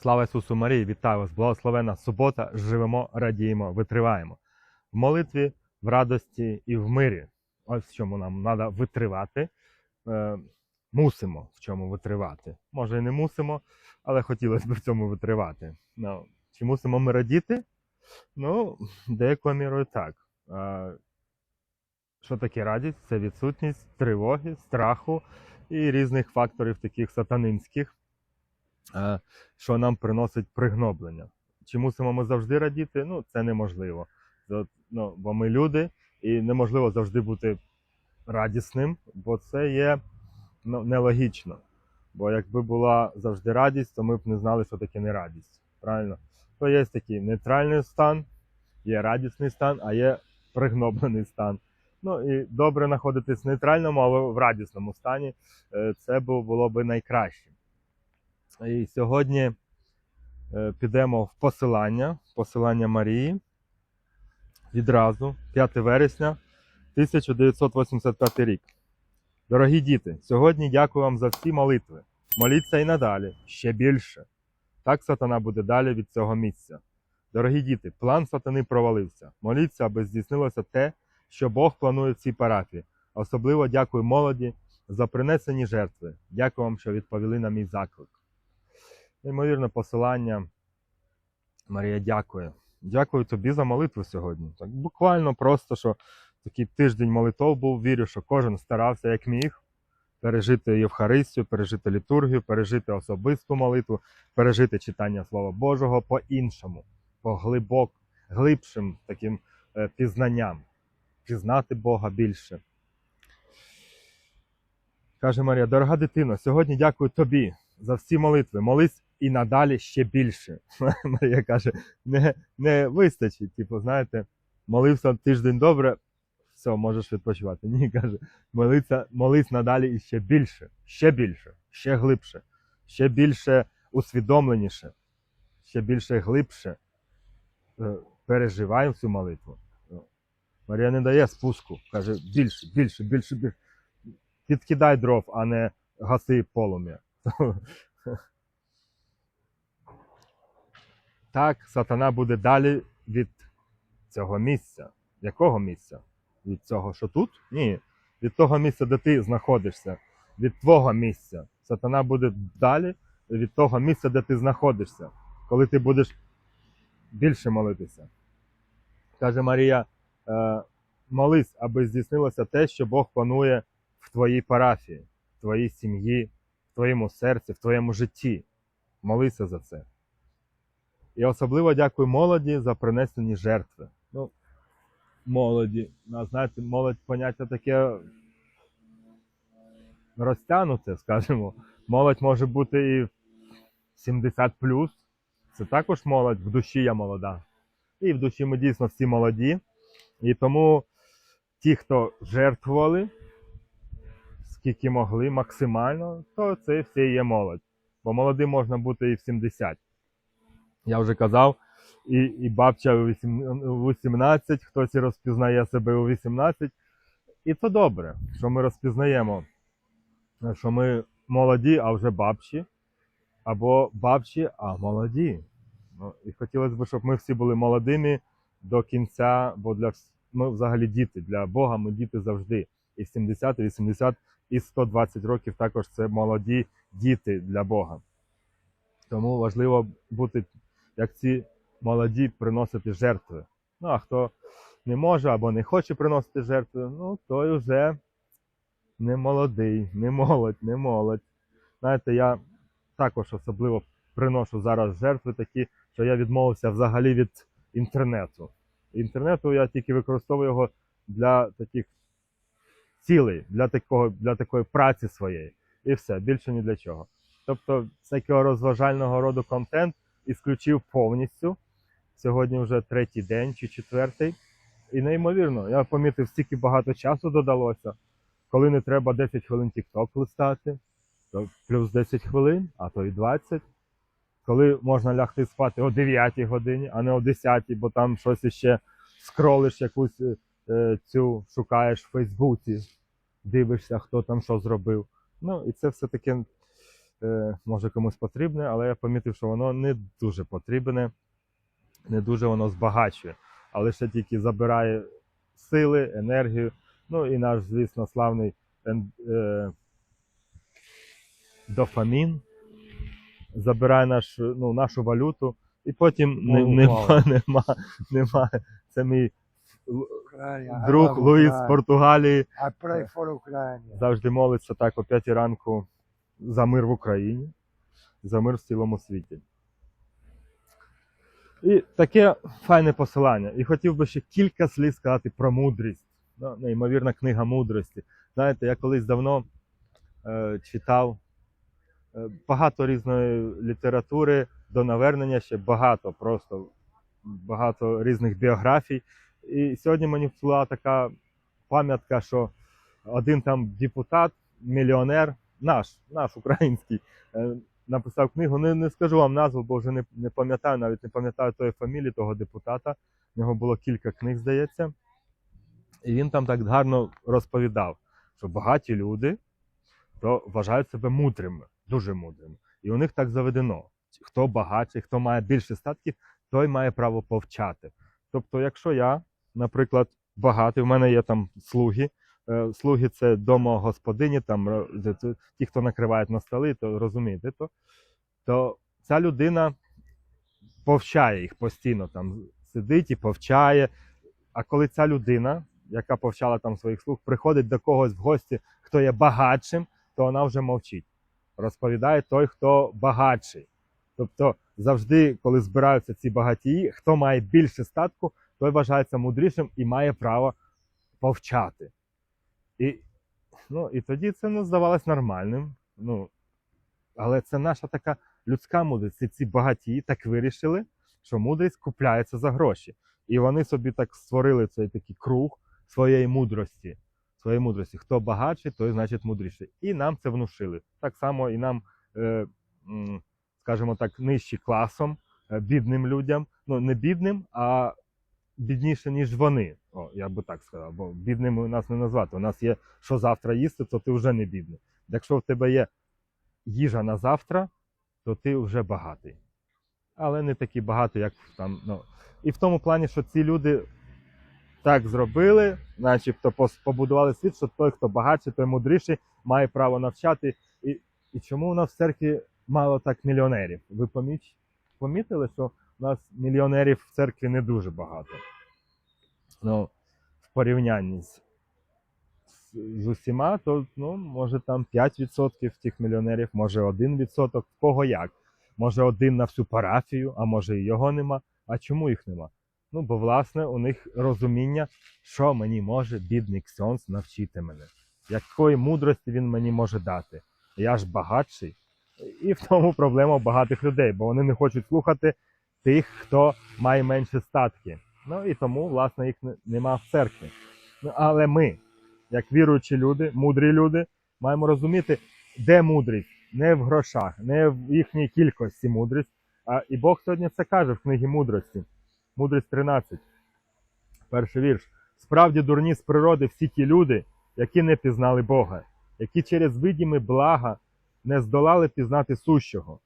Слава Ісусу Марії, вітаю вас! Благословена субота! Живемо, радіємо, витриваємо. В молитві, в радості і в мирі. Ось в чому нам треба витривати. Е, мусимо в чому витривати. Може і не мусимо, але хотілося б в цьому витривати. Ну, чи мусимо ми радіти? Ну, деякою мірою так. Е, що таке радість? Це відсутність тривоги, страху і різних факторів, таких сатанинських, що нам приносить пригноблення. Чи мусимо ми завжди радіти? Ну, це неможливо. Ну, бо ми люди, і неможливо завжди бути радісним, бо це є ну, нелогічно. Бо якби була завжди радість, то ми б не знали, що таке нерадість. Правильно? То є такий нейтральний стан, є радісний стан, а є пригноблений стан. Ну і добре знаходитись в нейтральному, але в радісному стані. Е, Це було би найкраще. І сьогодні е, підемо в посилання, посилання Марії. Відразу, 5 вересня 1985 рік. Дорогі діти, сьогодні дякую вам за всі молитви. Моліться і надалі, ще більше. Так сатана буде далі від цього місця. Дорогі діти, план сатани провалився. Моліться, аби здійснилося те, що Бог планує в цій парафії. Особливо дякую молоді за принесені жертви. Дякую вам, що відповіли на мій заклик. Неймовірне посилання. Марія, дякую. Дякую тобі за молитву сьогодні. Так буквально просто, що такий тиждень молитов був. Вірю, що кожен старався як міг пережити Євхаристію, пережити літургію, пережити особисту молитву, пережити читання Слова Божого по-іншому, по глибок, глибшим таким е, пізнанням, пізнати Бога більше. Каже Марія, дорога дитино, сьогодні дякую тобі за всі молитви. Молись і надалі ще більше. Марія каже, не, не вистачить. Типу, знаєте, молився тиждень добре, все, можеш відпочивати. Ні, каже, молиться, молись надалі і ще більше, ще більше, ще глибше, ще більше усвідомленіше, ще більше глибше. Е, Переживай цю молитву. Марія не дає спуску, каже більше, більше, більше, більше. Підкидай дров, а не гаси полум'я. Так, сатана буде далі від цього місця. Якого місця? Від цього, що тут? Ні. Від того місця, де ти знаходишся, від твого місця. Сатана буде далі від того місця, де ти знаходишся, коли ти будеш більше молитися. Каже Марія, е, молись, аби здійснилося те, що Бог планує в твоїй парафії, в твоїй сім'ї, в твоєму серці, в твоєму житті. Молися за це. І особливо дякую молоді за принесені жертви. Ну, молоді. Ну, знаєте, молодь поняття таке розтягнуте, скажімо. Молодь може бути і 70 Це також молодь, в душі я молода. І в душі ми дійсно всі молоді. І тому ті, хто жертвували, скільки могли, максимально, то це всі є молодь. Бо молодим можна бути і в 70. Я вже казав, і, і бабча у 18, хтось і розпізнає себе у 18. І це добре, що ми розпізнаємо, що ми молоді, а вже бабчі, або бабчі, а молоді. Ну, і хотілося б, щоб ми всі були молодими до кінця, бо для ми взагалі діти. Для Бога ми діти завжди. І 70, і 80, і 120 років також це молоді діти для Бога. Тому важливо бути, як ці молоді, приносити жертви. Ну, а хто не може або не хоче приносити жертви, ну той вже не молодий, не молодь, не молодь. Знаєте, я також особливо приношу зараз жертви такі, що я відмовився взагалі від інтернету. Інтернету я тільки використовую його для таких цілей, для, такого, для такої праці своєї. І все, більше ні для чого. Тобто, всякого розважального роду контент ісключив повністю. Сьогодні вже третій день чи четвертий. І неймовірно, я помітив, стільки багато часу додалося. Коли не треба 10 хвилин TikTok листати, то плюс 10 хвилин, а то і 20. Коли можна лягти спати о 9 годині, а не о 10, бо там щось іще скролиш якусь е, цю шукаєш в Фейсбуці, дивишся, хто там що зробив. Ну і це все таке е, може комусь потрібне, але я помітив, що воно не дуже потрібне, не дуже воно збагачує, а лише тільки забирає сили, енергію. Ну і наш, звісно, славний ен- е, дофамін забирає наш, ну, нашу валюту, і потім не, О, нема, нема, нема. Це мій друг Луїс з Португалії. I pray for завжди молиться так о 5 ранку за мир в Україні, за мир в цілому світі. І таке файне посилання. І хотів би ще кілька слів сказати про мудрість. Ну, неймовірна книга мудрості. Знаєте, я колись давно е, читав е, багато різної літератури до навернення, ще багато, просто багато різних біографій. І сьогодні мені вплила така пам'ятка, що один там депутат, мільйонер, наш, наш український, е, написав книгу. Не, не скажу вам назву, бо вже не, не пам'ятаю, навіть не пам'ятаю тої фамілії того депутата. В нього було кілька книг, здається. І він там так гарно розповідав, що багаті люди то вважають себе мудрими, дуже мудрими. І у них так заведено. Хто багатший, хто має більше статків, той має право повчати. Тобто, якщо я, наприклад, багатий, в мене є там слуги. Е, Слуги це домогосподині, там ті, хто накривають на столи, то розумієте, то, то ця людина повчає їх постійно, там сидить і повчає. А коли ця людина, яка повчала там своїх слуг, приходить до когось в гості, хто є багатшим, то вона вже мовчить. Розповідає той, хто багатший. Тобто завжди, коли збираються ці багатії, хто має більше статку, той вважається мудрішим і має право повчати. І, ну, і тоді це ну, здавалось нормальним. Ну, але це наша така людська мудрість. І ці багатії так вирішили, що мудрість купляється за гроші. І вони собі так створили цей такий круг своєї мудрості. Своєї мудрості. Хто багатший, той значить мудріший. І нам це внушили. Так само і нам, е, скажімо так, нижчі класом, е, бідним людям. Ну, не бідним, а бідніше, ніж вони. О, я би так сказав, бо бідними нас не назвати. У нас є що завтра їсти, то ти вже не бідний. Якщо в тебе є їжа на завтра, то ти вже багатий. Але не такий багатий, як там. Ну. І в тому плані, що ці люди так зробили, начебто побудували світ, що той, хто багатший, той мудріший, має право навчати. І, і чому у нас в церкві мало так мільйонерів? Ви поміч, помітили, що у нас мільйонерів в церкві не дуже багато. Ну, в порівнянні з, з, усіма, то ну, може там 5% тих мільйонерів, може 1%, кого як. Може один на всю парафію, а може і його нема. А чому їх нема? Ну, бо власне у них розуміння, що мені може бідний ксьонс навчити мене, якої мудрості він мені може дати. Я ж багатший. І в тому проблема багатих людей, бо вони не хочуть слухати тих, хто має менше статки. Ну і тому, власне, їх нема в церкві. Ну, але ми, як віруючі люди, мудрі люди, маємо розуміти, де мудрість, не в грошах, не в їхній кількості мудрість. А і Бог сьогодні це каже в книгі мудрості. Мудрість 13. Перший вірш. Справді дурні з природи всі ті люди, які не пізнали Бога, які через видімі блага не здолали пізнати сущого,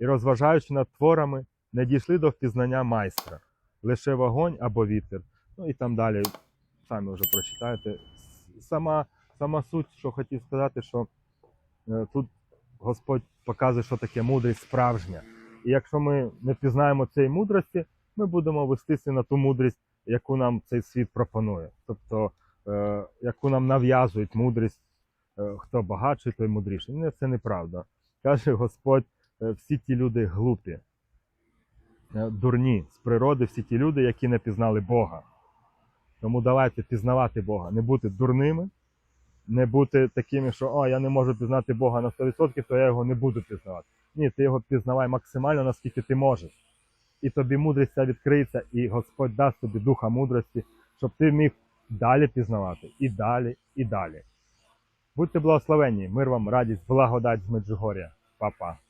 і, розважаючи над творами, не дійшли до впізнання майстра, лише вогонь або вітер. Ну і там далі, самі вже прочитаєте. Сама, сама суть, що хотів сказати, що е, тут Господь показує, що таке мудрість справжня. І якщо ми не пізнаємо цієї мудрості, ми будемо вестися на ту мудрість, яку нам цей світ пропонує. Тобто, е, яку нам нав'язують мудрість, е, хто багатший, той мудріший. Ні, це неправда. Каже Господь, всі ті люди глупі, дурні з природи, всі ті люди, які не пізнали Бога. Тому давайте пізнавати Бога, не бути дурними, не бути такими, що о, я не можу пізнати Бога на 100%, то я його не буду пізнавати. Ні, ти його пізнавай максимально, наскільки ти можеш. І тобі мудрість відкриється, і Господь дасть тобі духа мудрості, щоб ти міг далі пізнавати, і далі, і далі. Будьте благословенні, мир вам, радість, благодать з Меджугор'я. Па-па.